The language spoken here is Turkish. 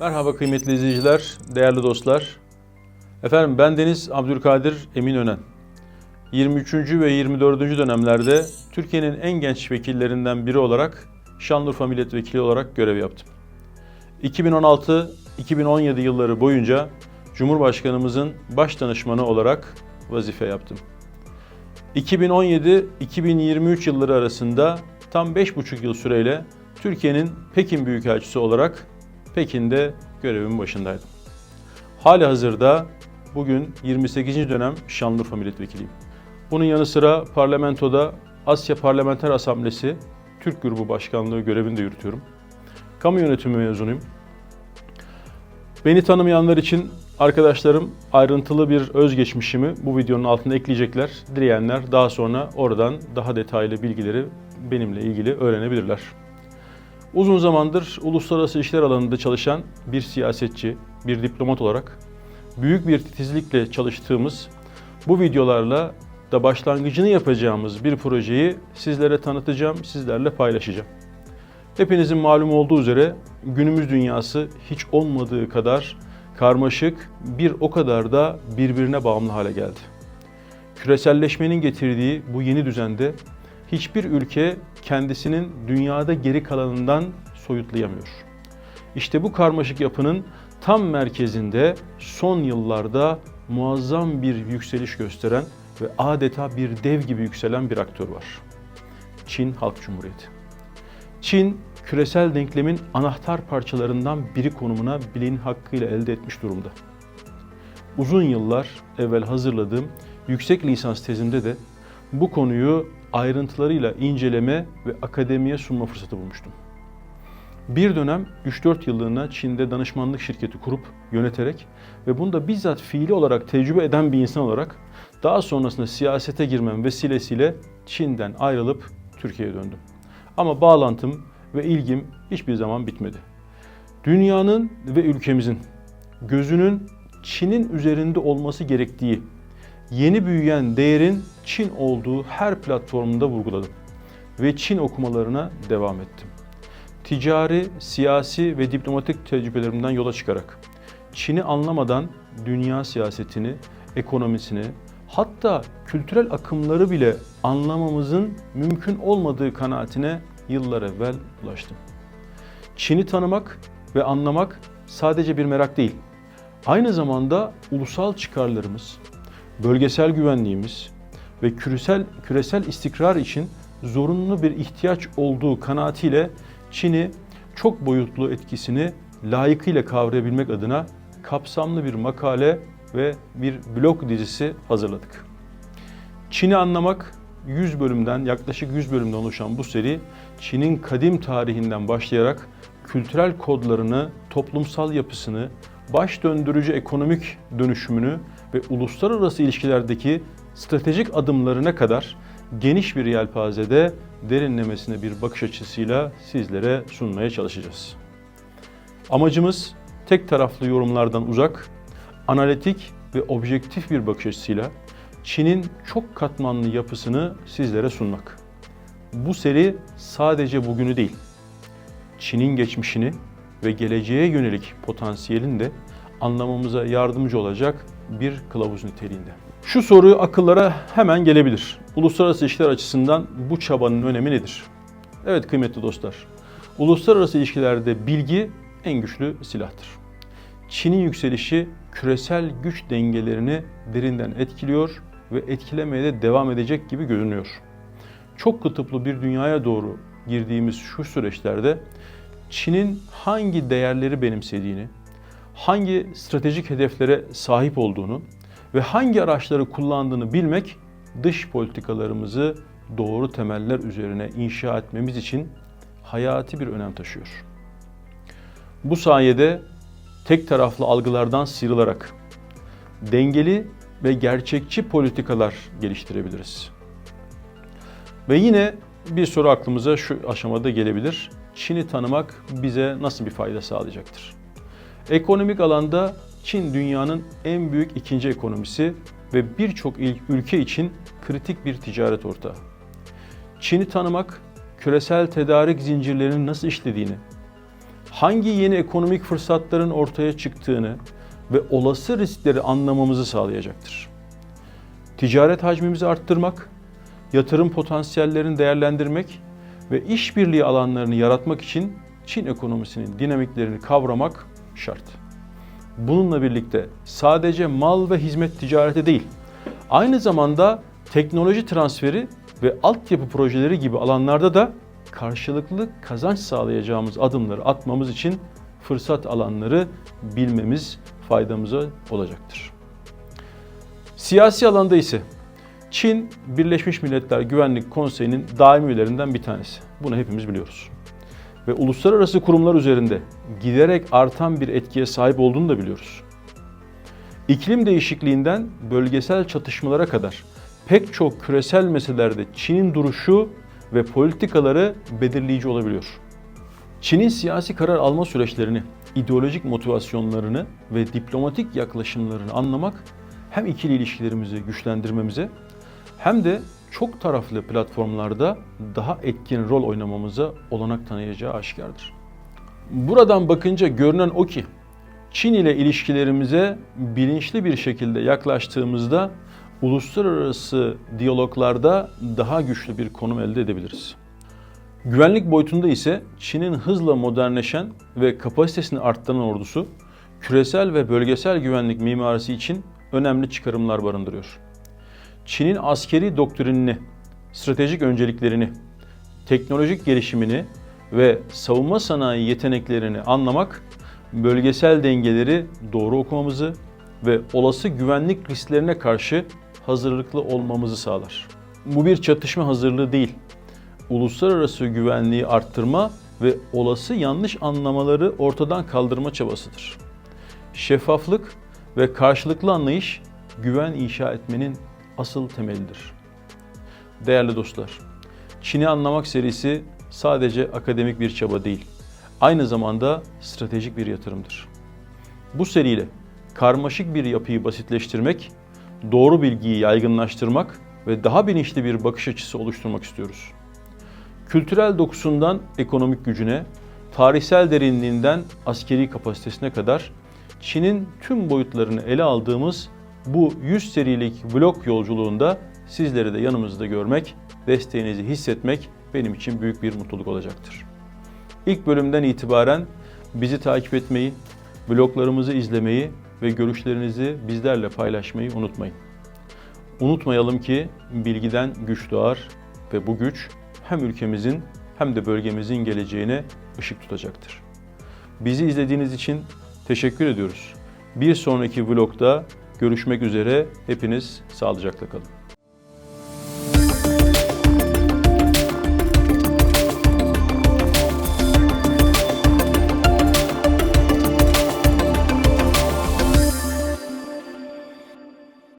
Merhaba kıymetli izleyiciler, değerli dostlar. Efendim ben Deniz Abdülkadir Eminönen. 23. ve 24. dönemlerde Türkiye'nin en genç vekillerinden biri olarak Şanlıurfa Milletvekili olarak görev yaptım. 2016-2017 yılları boyunca Cumhurbaşkanımızın baş danışmanı olarak vazife yaptım. 2017-2023 yılları arasında tam 5,5 yıl süreyle Türkiye'nin Pekin Büyükelçisi olarak Pekin'de görevimin başındaydım. Hali hazırda bugün 28. dönem Şanlıurfa Milletvekiliyim. Bunun yanı sıra parlamentoda Asya Parlamenter Asamblesi Türk Grubu Başkanlığı görevini de yürütüyorum. Kamu yönetimi mezunuyum. Beni tanımayanlar için arkadaşlarım ayrıntılı bir özgeçmişimi bu videonun altına ekleyecekler. Dileyenler daha sonra oradan daha detaylı bilgileri benimle ilgili öğrenebilirler. Uzun zamandır uluslararası işler alanında çalışan bir siyasetçi, bir diplomat olarak büyük bir titizlikle çalıştığımız bu videolarla da başlangıcını yapacağımız bir projeyi sizlere tanıtacağım, sizlerle paylaşacağım. Hepinizin malum olduğu üzere günümüz dünyası hiç olmadığı kadar karmaşık, bir o kadar da birbirine bağımlı hale geldi. Küreselleşmenin getirdiği bu yeni düzende hiçbir ülke kendisinin dünyada geri kalanından soyutlayamıyor. İşte bu karmaşık yapının tam merkezinde son yıllarda muazzam bir yükseliş gösteren ve adeta bir dev gibi yükselen bir aktör var. Çin Halk Cumhuriyeti. Çin, küresel denklemin anahtar parçalarından biri konumuna bileğin hakkıyla elde etmiş durumda. Uzun yıllar evvel hazırladığım yüksek lisans tezimde de bu konuyu ayrıntılarıyla inceleme ve akademiye sunma fırsatı bulmuştum. Bir dönem 3-4 yıllığına Çin'de danışmanlık şirketi kurup yöneterek ve bunu da bizzat fiili olarak tecrübe eden bir insan olarak daha sonrasında siyasete girmem vesilesiyle Çin'den ayrılıp Türkiye'ye döndüm. Ama bağlantım ve ilgim hiçbir zaman bitmedi. Dünyanın ve ülkemizin gözünün Çin'in üzerinde olması gerektiği yeni büyüyen değerin Çin olduğu her platformunda vurguladım ve Çin okumalarına devam ettim. Ticari, siyasi ve diplomatik tecrübelerimden yola çıkarak Çin'i anlamadan dünya siyasetini, ekonomisini, hatta kültürel akımları bile anlamamızın mümkün olmadığı kanaatine yıllar evvel ulaştım. Çin'i tanımak ve anlamak sadece bir merak değil. Aynı zamanda ulusal çıkarlarımız, bölgesel güvenliğimiz ve küresel küresel istikrar için zorunlu bir ihtiyaç olduğu kanaatiyle Çin'i çok boyutlu etkisini layıkıyla kavrayabilmek adına kapsamlı bir makale ve bir blog dizisi hazırladık. Çin'i anlamak 100 bölümden yaklaşık 100 bölümden oluşan bu seri Çin'in kadim tarihinden başlayarak kültürel kodlarını, toplumsal yapısını, baş döndürücü ekonomik dönüşümünü ve uluslararası ilişkilerdeki stratejik adımlarına kadar geniş bir yelpazede derinlemesine bir bakış açısıyla sizlere sunmaya çalışacağız. Amacımız tek taraflı yorumlardan uzak, analitik ve objektif bir bakış açısıyla Çin'in çok katmanlı yapısını sizlere sunmak. Bu seri sadece bugünü değil, Çin'in geçmişini ve geleceğe yönelik potansiyelini de anlamamıza yardımcı olacak bir kılavuz niteliğinde. Şu soru akıllara hemen gelebilir. Uluslararası ilişkiler açısından bu çabanın önemi nedir? Evet kıymetli dostlar, uluslararası ilişkilerde bilgi en güçlü silahtır. Çin'in yükselişi küresel güç dengelerini derinden etkiliyor ve etkilemeye de devam edecek gibi görünüyor. Çok kutuplu bir dünyaya doğru girdiğimiz şu süreçlerde Çin'in hangi değerleri benimsediğini, hangi stratejik hedeflere sahip olduğunu ve hangi araçları kullandığını bilmek dış politikalarımızı doğru temeller üzerine inşa etmemiz için hayati bir önem taşıyor. Bu sayede tek taraflı algılardan sıyrılarak dengeli ve gerçekçi politikalar geliştirebiliriz. Ve yine bir soru aklımıza şu aşamada gelebilir. Çin'i tanımak bize nasıl bir fayda sağlayacaktır? Ekonomik alanda Çin dünyanın en büyük ikinci ekonomisi ve birçok ülke için kritik bir ticaret ortağı. Çin'i tanımak, küresel tedarik zincirlerinin nasıl işlediğini, hangi yeni ekonomik fırsatların ortaya çıktığını ve olası riskleri anlamamızı sağlayacaktır. Ticaret hacmimizi arttırmak, yatırım potansiyellerini değerlendirmek ve işbirliği alanlarını yaratmak için Çin ekonomisinin dinamiklerini kavramak şart. Bununla birlikte sadece mal ve hizmet ticareti değil, aynı zamanda teknoloji transferi ve altyapı projeleri gibi alanlarda da karşılıklı kazanç sağlayacağımız adımları atmamız için fırsat alanları bilmemiz faydamıza olacaktır. Siyasi alanda ise Çin Birleşmiş Milletler Güvenlik Konseyi'nin daimi üyelerinden bir tanesi. Bunu hepimiz biliyoruz. Ve uluslararası kurumlar üzerinde giderek artan bir etkiye sahip olduğunu da biliyoruz. İklim değişikliğinden bölgesel çatışmalara kadar pek çok küresel meselelerde Çin'in duruşu ve politikaları belirleyici olabiliyor. Çin'in siyasi karar alma süreçlerini, ideolojik motivasyonlarını ve diplomatik yaklaşımlarını anlamak hem ikili ilişkilerimizi güçlendirmemize hem de çok taraflı platformlarda daha etkin rol oynamamıza olanak tanıyacağı aşikardır. Buradan bakınca görünen o ki Çin ile ilişkilerimize bilinçli bir şekilde yaklaştığımızda uluslararası diyaloglarda daha güçlü bir konum elde edebiliriz. Güvenlik boyutunda ise Çin'in hızla modernleşen ve kapasitesini arttıran ordusu küresel ve bölgesel güvenlik mimarisi için önemli çıkarımlar barındırıyor. Çin'in askeri doktrinini, stratejik önceliklerini, teknolojik gelişimini ve savunma sanayi yeteneklerini anlamak, bölgesel dengeleri doğru okumamızı ve olası güvenlik risklerine karşı hazırlıklı olmamızı sağlar. Bu bir çatışma hazırlığı değil, uluslararası güvenliği arttırma ve olası yanlış anlamaları ortadan kaldırma çabasıdır. Şeffaflık ve karşılıklı anlayış güven inşa etmenin asıl temelidir. Değerli dostlar, Çin'i anlamak serisi sadece akademik bir çaba değil, aynı zamanda stratejik bir yatırımdır. Bu seriyle karmaşık bir yapıyı basitleştirmek, doğru bilgiyi yaygınlaştırmak ve daha bilinçli bir bakış açısı oluşturmak istiyoruz. Kültürel dokusundan ekonomik gücüne, tarihsel derinliğinden askeri kapasitesine kadar Çin'in tüm boyutlarını ele aldığımız bu 100 serilik vlog yolculuğunda sizleri de yanımızda görmek, desteğinizi hissetmek benim için büyük bir mutluluk olacaktır. İlk bölümden itibaren bizi takip etmeyi, vloglarımızı izlemeyi ve görüşlerinizi bizlerle paylaşmayı unutmayın. Unutmayalım ki bilgiden güç doğar ve bu güç hem ülkemizin hem de bölgemizin geleceğine ışık tutacaktır. Bizi izlediğiniz için teşekkür ediyoruz. Bir sonraki vlogda görüşmek üzere. Hepiniz sağlıcakla kalın.